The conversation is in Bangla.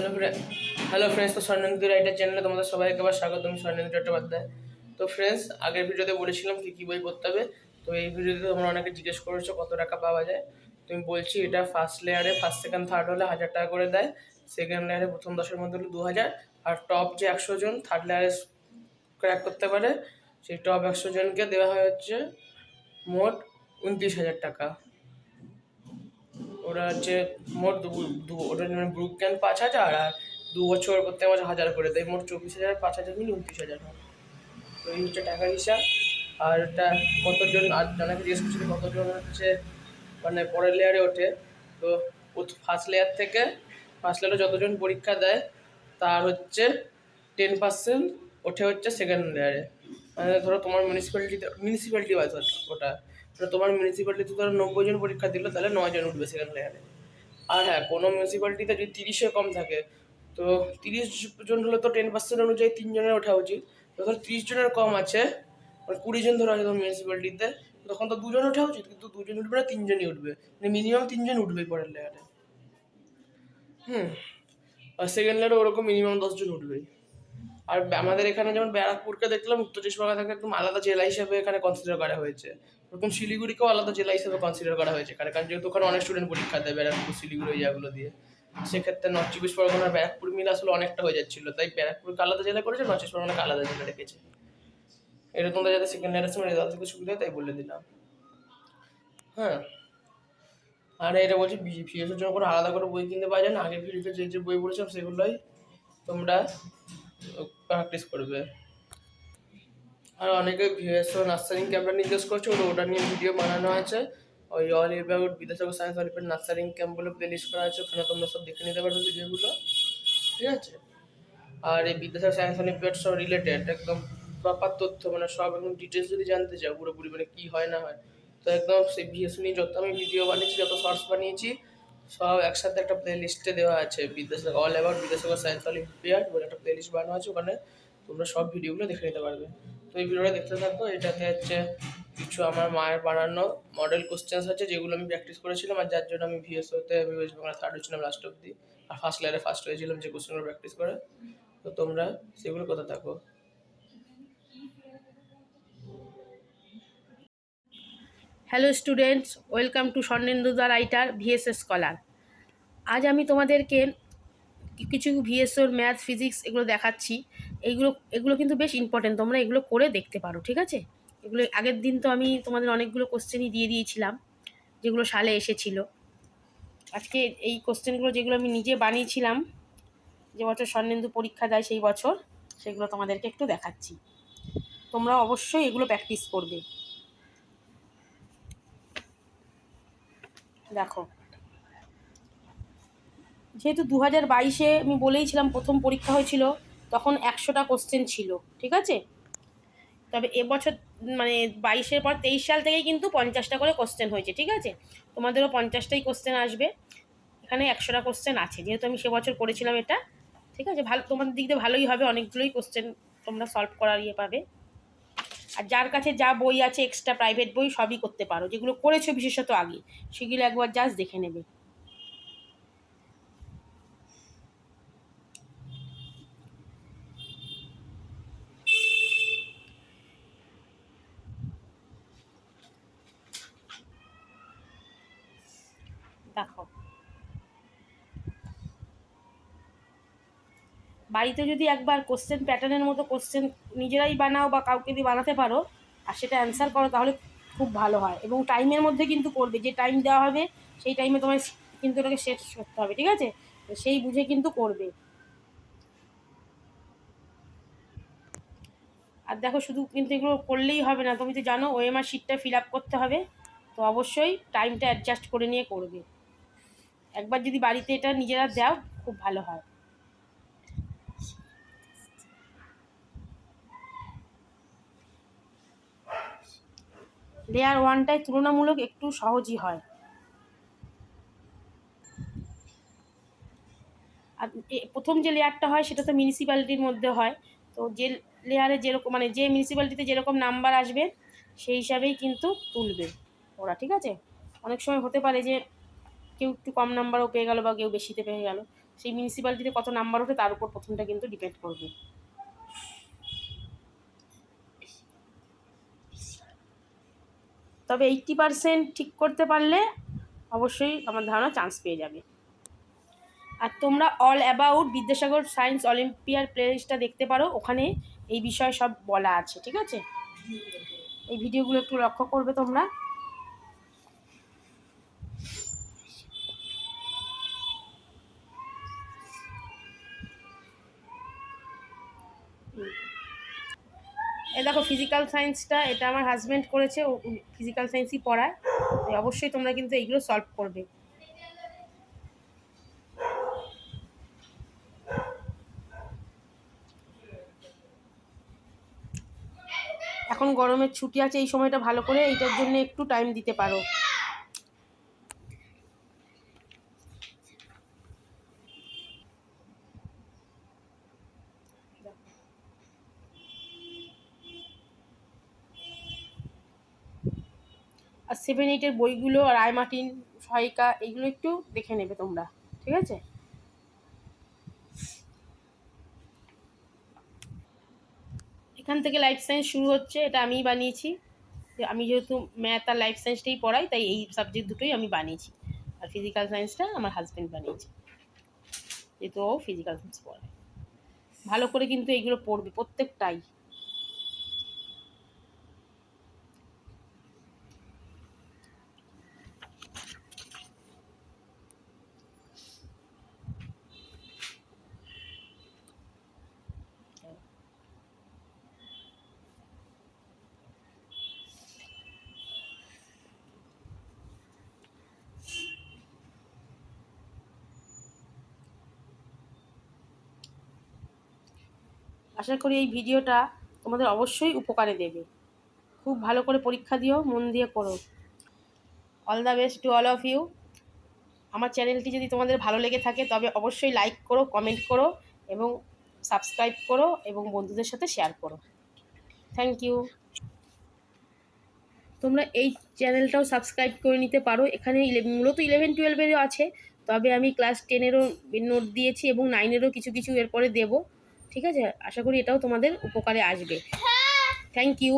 হ্যালো হ্যালো ফ্রেন্ডস তো স্বর্ণেন্দু রাইটার চ্যানেলে তোমাদের সবাইকে আবার স্বাগত আমি স্বর্ণেন্দু চট্টোপাধ্যায় তো ফ্রেন্ডস আগের ভিডিওতে বলেছিলাম কী কী বই পড়তে হবে। তো এই ভিডিওতে তোমরা অনেকে জিজ্ঞেস করেছ কত টাকা পাওয়া যায়। তুমি বলছি এটা ফার্স্ট লেয়ারে ফার্স্ট সেকেন্ড থার্ড হলে হাজার টাকা করে দেয়। সেকেন্ড লেয়ারে প্রথম দশের মধ্যে হলে দু হাজার আর টপ যে একশো জন থার্ড লেয়ারে ক্র্যাক করতে পারে, সেই টপ একশো জনকে দেওয়া হয় হচ্ছে মোট উনত্রিশ হাজার টাকা। ওরা হচ্ছে মোট দু ওটা মানে গ্রুপ ক্যান পাঁচ হাজার আর দু বছর প্রত্যেক মাসে হাজার করে দেয়। মোট চব্বিশ হাজার, পাঁচ হাজার মিলে উনত্রিশ হাজার হয়। তো এই হচ্ছে টাকার হিসাব। আর এটা কতজন, আর জনকে জিজ্ঞেস করছিল কতজন হচ্ছে মানে পরের লেয়ারে ওঠে। তো ফার্স্ট লেয়ার থেকে ফার্স্ট লেয়ারে যতজন পরীক্ষা দেয়, তার হচ্ছে টেন পার্সেন্ট ওঠে হচ্ছে সেকেন্ড লেয়ারে মানে ধরো তোমার মিউনিসিপ্যালিটিতে মিউনিসিপ্যালিটি ওয়াইজ ওটা। তোমার মিউনিসিপ্যালিটিতে ধরো নব্বই জন পরীক্ষা দিল, তাহলে নয় জন উঠবে সেকেন্ড লেয়ারে আর হ্যাঁ কোনো মিউনিসিপ্যালিটিতে যদি তিরিশে কম থাকে, তো তিরিশ জন হলে তো টেন পার্সেন্ট অনুযায়ী তিনজনের ওঠা উচিত। ধর তিরিশ জনের কম আছে মানে কুড়ি জন ধরো আছে মিউনিসিপ্যালিটিতে তখন তো দুজন ওঠা উচিত, কিন্তু দুজন উঠবে না তিনজনই উঠবে। মানে মিনিমাম তিনজন উঠবে পরের লেয়ারে হুম, আর সেকেন্ড লেয়ারে ওরকম মিনিমাম দশজন উঠবেই। আর আমাদের এখানে যেমন ব্যারাকপুরকে দেখলাম, উত্তর চব্বিশ পরগনা থেকে একদম আলাদা জেলা হিসেবে এখানে কনসিডার করা হয়েছে। ওরকম শিলিগুড়িকেও আলাদা জেলা হিসেবে কনসিডার করা হয়েছে কারণ কারণ যেহেতু ওখানে অনেক স্টুডেন্ট পরীক্ষা দেয় ব্যারাকপুর, শিলিগুড়ি জায়গাগুলো দিয়ে। সেক্ষেত্রে নর্থ চব্বিশ পরগনার ব্যারাকপুর মিলে আসলে অনেকটা হয়ে যাচ্ছিল। তাই ব্যারাকপুরকে আলাদা জেলা করেছে নর্থ চব্বিশ পরগনাকে আলাদা জেলা রেখেছে। এটা তোমরা যাতে সেকেন্ড ইয়ারের সময় রেজাল্ট থেকে সুবিধা তাই বলে দিলাম। হ্যাঁ। আর এটা বলছি ভিএসের জন্য কোনো আলাদা করে বই কিনতে পাওয়া যায় না? আগে ভিডিওতে যে যে বই বলেছিলাম সেগুলোই তোমরা প্র্যাকটিস করবে। আর অনেকে ভিএসও নার্সারিং ক্যাম্পটা নির্দেশ করছে, ওটা ওটা নিয়ে ভিডিও বানানো আছে ওই all about Vidyasagar science olympiad nurturing camp বলে প্লেলিস্ট করা আছে ওখানে তোমরা সব দেখে নিতে পারবে ভিডিওগুলো ঠিক আছে? আর এই বিদ্যাসাগর সায়েন্স অলিম্পিয়াড সব রিলেটেড একদম প্রপার তথ্য মানে সব একদম ডিটেলস যদি জানতে চাও, পুরোপুরি মানে কী হয় না হয়। তো একদম সেই ভিএস নিয়ে যত আমি ভিডিও বানিয়েছি, যত শর্টস বানিয়েছি সব একসাথে একটা প্লে লিস্টে দেওয়া আছে। Vidyasagar all about Vidyasagar science olympiad বলে একটা প্লে লিস্ট বানানো আছে। ওখানে তোমরা সব ভিডিওগুলো দেখে নিতে পারবে। তো এই ভিডিওটা দেখতে থাকো। এটাতে হচ্ছে কিছু আমার মায়ের বানানো মডেল কোশ্চেন্স আছে, যেগুলো আমি প্র্যাকটিস করেছিলাম আর যার জন্য আমি ভিএসওতে আমি ওয়েস্ট বেঙ্গল থার্ড হয়েছিলাম লাস্ট অব্দি আর ফার্স্ট লেয়ারে ফার্স্ট হয়েছিলাম যে কোশ্চেনগুলো প্র্যাকটিস করে। তো তোমরা সেগুলো কোথা থাকো? Hello students, welcome to Swarnendu the writer, VSS scholar. আজ আমি তোমাদেরকে কিছু ভিএসওর ম্যাথ, ফিজিক্স এগুলো দেখাচ্ছি। এইগুলো, এগুলো কিন্তু বেশ ইম্পর্টেন্ট তোমরা এগুলো করে দেখতে পারো, ঠিক আছে? এগুলো, আগের দিন তো আমি তোমাদের অনেকগুলো কোশ্চেনই দিয়ে দিয়েছিলাম, যেগুলো সালে এসেছিল। আজকে এই কোশ্চেনগুলো যেগুলো আমি নিজে বানিয়েছিলাম, যে বছর স্বর্ণেন্দু পরীক্ষা দেয় সেই বছর, সেগুলো তোমাদেরকে একটু দেখাচ্ছি। তোমরা অবশ্যই এগুলো প্র্যাকটিস করবে। দেখো। যেহেতু দু হাজার বাইশে আমি বলেইছিলাম প্রথম পরীক্ষা হয়েছিল, তখন একশোটা কোশ্চেন ছিল, ঠিক আছে? তবে এবছর মানে বাইশের পর তেইশ সাল থেকেই কিন্তু পঞ্চাশটা করে কোশ্চেন হয়েছে, ঠিক আছে? তোমাদেরও পঞ্চাশটাই কোশ্চেন আসবে। এখানে একশোটা কোশ্চেন আছে, যেহেতু আমি সে বছর করেছিলাম এটা, ঠিক আছে? ভালো, তোমাদের দিক দিয়ে ভালোই হবে, অনেকগুলোই কোশ্চেন তোমরা সলভ করার ইয়ে পাবে। আর যার কাছে যা বই আছে এক্সট্রা প্রাইভেট বই সবই করতে পারো। যেগুলো করেছ বিশেষত আগে, সেগুলো একবার জাস্ট দেখে নেবে। দেখো বাড়িতে যদি একবার কোশ্চেন প্যাটার্নের মতো কোশ্চেন নিজেরাই বানাও বা কাউকে দিয়ে বানাতে পারো, আর সেটা অ্যান্সার করো, তাহলে খুব ভালো হয়। এবং টাইমের মধ্যে কিন্তু করবে, যে টাইম দেওয়া হবে, সেই টাইমে তোমার কিন্তু ওটাকে শেষ করতে হবে, ঠিক আছে? সেই বুঝে কিন্তু করবে। আর দেখো, শুধু কিন্তু এগুলো করলেই হবে না, তুমি তো জানো ওএমআর শিটটা ফিল আপ করতে হবে, তো অবশ্যই টাইমটা অ্যাডজাস্ট করে নিয়ে করবে। একবার যদি বাড়িতে এটা নিজেরা দাও, খুব ভালো হয়। লেয়ার ওয়ানটায় তুলনামূলক একটু সহজই হয়। আর প্রথম যে লেয়ারটা হয় সেটা তো মিউনিসিপ্যালিটির মধ্যে হয়। তো যে লেয়ারে যেরকম মানে যে মিউনিসিপ্যালিটিতে যেরকম নাম্বার আসবে, সেই হিসাবেই কিন্তু তুলবে ওরা, ঠিক আছে? অনেক সময় হতে পারে যে কেউ একটু কম নাম্বারও পেয়ে গেল বা কেউ বেশিতে পেয়ে গেল। সেই মিউনিসিপ্যালিটিতে কত নাম্বার ওঠে তার উপর প্রথমটা কিন্তু ডিপেন্ড করবে। তবে এইট্টি পারসেন্ট ঠিক করতে পারলে অবশ্যই আমার ধারণা চান্স পেয়ে যাবে। আর তোমরা all about Vidyasagar science olympiad প্লেলিস্টটা দেখতে পারো, ওখানে এই বিষয়ে সব বলা আছে, ঠিক আছে? এই ভিডিওগুলো একটু লক্ষ্য করবে তোমরা। এ দেখো ফিজিক্যাল সায়েন্সটা এটা আমার হাজব্যান্ড করেছে, ও ফিজিক্যাল সায়েন্সই পড়ায়। অবশ্যই তোমরা কিন্তু এইগুলো সলভ করবে। এখন গরমের ছুটি আছে, এই সময়টা ভালো করে, এইটার জন্য একটু টাইম দিতে পারো। আর সেভেন এইটের বইগুলো আর আয় মার্টিন, সহায়িকা এইগুলো একটু দেখে নেবে তোমরা, ঠিক আছে? এখান থেকে লাইফ সায়েন্স শুরু হচ্ছে, এটা আমিই বানিয়েছি। আমি যেহেতু ম্যাথ আর লাইফ সায়েন্সটাই পড়াই, তাই এই সাবজেক্ট দুটোই আমি বানিয়েছি। আর ফিজিক্যাল সায়েন্সটা আমার হাজব্যান্ড বানিয়েছে। যেহেতু ও ফিজিক্যাল সায়েন্স পড়ায়। ভালো করে কিন্তু এইগুলো পড়বে, প্রত্যেকটাই। আশা করি এই ভিডিওটা তোমাদের অবশ্যই উপকারে দেবে। খুব ভালো করে পরীক্ষা দিও, মন দিয়ে করো। All the best to all of you আমার চ্যানেলটি যদি তোমাদের ভালো লেগে থাকে, তবে অবশ্যই লাইক করো কমেন্ট করো এবং সাবস্ক্রাইব করো এবং বন্ধুদের সাথে শেয়ার করো। থ্যাংক ইউ তোমরা এই চ্যানেলটাও সাবস্ক্রাইব করে নিতে পারো। এখানে মূলত ইলেভেন টুয়েলভেরও আছে, তবে আমি ক্লাস টেনেরও নোট দিয়েছি এবং নাইনেরও কিছু কিছু এরপরে দেবো। ঠিক আছে? আশা করি এটাও তোমাদের উপকারে আসবে। Thank you